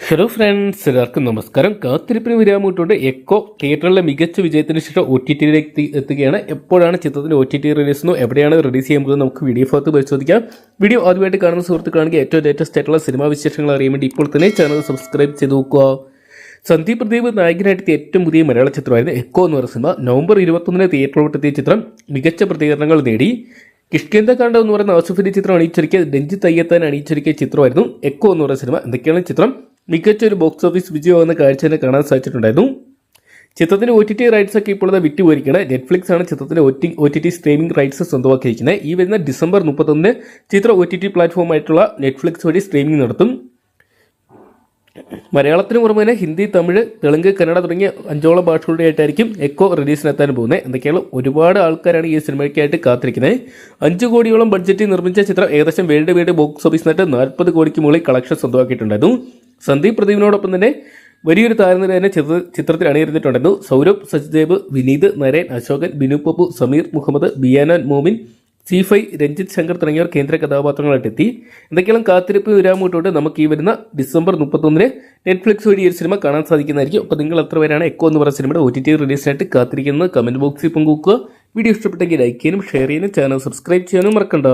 Hello friends എല്ലാവർക്കും നമസ്കാരം. കാത്തിരിപ്പിന് വിരാമിട്ടുണ്ട് എക്കോ തിയേറ്ററിലെ മികച്ച വിജയത്തിന് ശേഷം ഒ ടി ടിയിലേക്ക് എത്തുകയാണ്. എപ്പോഴാണ് ചിത്രത്തിന്റെ ഒ ടി ടി റിലീസ് എന്നോ എവിടെയാണ് റിലീസ് ചെയ്യുമ്പോൾ നമുക്ക് വീഡിയോ ഭാഗത്ത് പരിശോധിക്കാം. വീഡിയോ ആദ്യമായിട്ട് കാണുന്ന സുഹൃത്തുക്കളാണെങ്കിൽ ഏറ്റവും ലേറ്റസ്റ്റ് ആയിട്ടുള്ള സിനിമാ വിശേഷങ്ങൾ അറിയാൻ വേണ്ടി ഇപ്പോൾ തന്നെ ചാനൽ സബ്സ്ക്രൈബ് ചെയ്ത് നോക്കുക. സന്ദീപ് പ്രദീപ് നായകനായിട്ട് ഏറ്റവും പുതിയ മലയാള ചിത്രമായിരുന്നു എക്കോ എന്ന് പറയുന്ന സിനിമ നവംബർ ഇരുപത്തൊന്നിന് തിയേറ്ററിലോട്ടെത്തിയ ചിത്രം മികച്ച പ്രതികരണങ്ങൾ നേടി. കിഷ്കിന്ദക്കാണ്ട എന്ന് പറയുന്ന ആസുഫിന്റെ ചിത്രം അണിയിച്ചൊരുക്കിയ രഞ്ജിത്ത് അയ്യത്താൻ അണിയിച്ചൊരുക്കിയ ചിത്രമായിരുന്നു എക്കോ എന്ന് പറയുന്ന സിനിമ എന്തൊക്കെയാണ് ചിത്രം? മികച്ച ഒരു ബോക്സ് ഓഫീസ് വിജയമാകുന്ന കാഴ്ച തന്നെ കാണാൻ സാധിച്ചിട്ടുണ്ടായിരുന്നു. ചിത്രത്തിന്റെ ഒ ടി ടി റൈറ്റ്സ് ഒക്കെ ഇപ്പോഴത്തെ വിറ്റ് പോയിരിക്കുന്നത് നെറ്റ്ഫ്ലിക്സ് ആണ് ചിത്രത്തിന്റെ O T T streaming rights സ്വന്തമാക്കിയിരിക്കുന്നത്. ഈ വരുന്ന ഡിസംബർ മുപ്പത്തൊന്നിന് ചിത്രം ഒ ടി ടി പ്ലാറ്റ്ഫോം ആയിട്ടുള്ള നെറ്റ്ഫ്ലിക്സ് വഴി സ്ട്രീമിംഗ് നടത്തും. മലയാളത്തിന് പുറമെ തന്നെ ഹിന്ദി തമിഴ് തെലുങ്ക് കന്നഡ തുടങ്ങിയ അഞ്ചോളം ഭാഷകളുടെ ആയിട്ടായിരിക്കും എക്കോ റിലീസിനെത്താൻ പോകുന്നത്. എന്തൊക്കെയാണ് ഒരുപാട് ആൾക്കാരാണ് ഈ സിനിമയ്ക്കായിട്ട് കാത്തിരിക്കുന്നത്. അഞ്ച് കോടിയോളം ബഡ്ജറ്റിൽ നിർമ്മിച്ച ചിത്രം ഏകദേശം വേൾഡ് വൈഡ് ബോക്സ് ഓഫീസിനായിട്ട് നാൽപ്പത് കോടിക്ക് മുകളിൽ കളക്ഷൻ സ്വന്തമാക്കിയിട്ടുണ്ടായിരുന്നു. സന്ദീപ് പ്രദീപിനോടൊപ്പം തന്നെ വലിയൊരു താരനിര തന്നെ ചിത്ര ചിത്രത്തിൽ അണിയിരുന്നിട്ടുണ്ടായിരുന്നു സൗരഭ് സജ്ദേവ് വിനീത് നരേൻ അശോകൻ ബിനു പപ്പു സമീർ മുഹമ്മദ് ബിയാനാൻ മോമിൻ സിഫൈ രഞ്ജിത് ശങ്കർ തുടങ്ങിയവർ കേന്ദ്ര കഥാപാത്രങ്ങളായിട്ട് എത്തി എന്തൊക്കെയാണ് കാത്തിരിപ്പ് വിരാമിട്ടുകൊണ്ട് നമുക്ക് ഈ വരുന്ന ഡിസംബർ മുപ്പത്തൊന്നിന് നെറ്റ്ഫ്ലിക്സ് വഴി ഈ സിനിമ കാണാൻ സാധിക്കുന്നതായിരിക്കും. അപ്പോൾ നിങ്ങൾ എത്ര പേരാണ് എക്കോ എന്ന് പറയുന്ന സിനിമയുടെ ഒ ടി ടി റിലീസിനായിട്ട് കാത്തിരിക്കുന്നത്? കമന്റ് ബോക്സിൽ പങ്കുവെക്കുക. വീഡിയോ ഇഷ്ടപ്പെട്ടെങ്കിൽ ലൈക്ക് ചെയ്യാനും ഷെയർ ചെയ്യാനും ചാനൽ സബ്സ്ക്രൈബ് ചെയ്യാനും മറക്കണ്ട.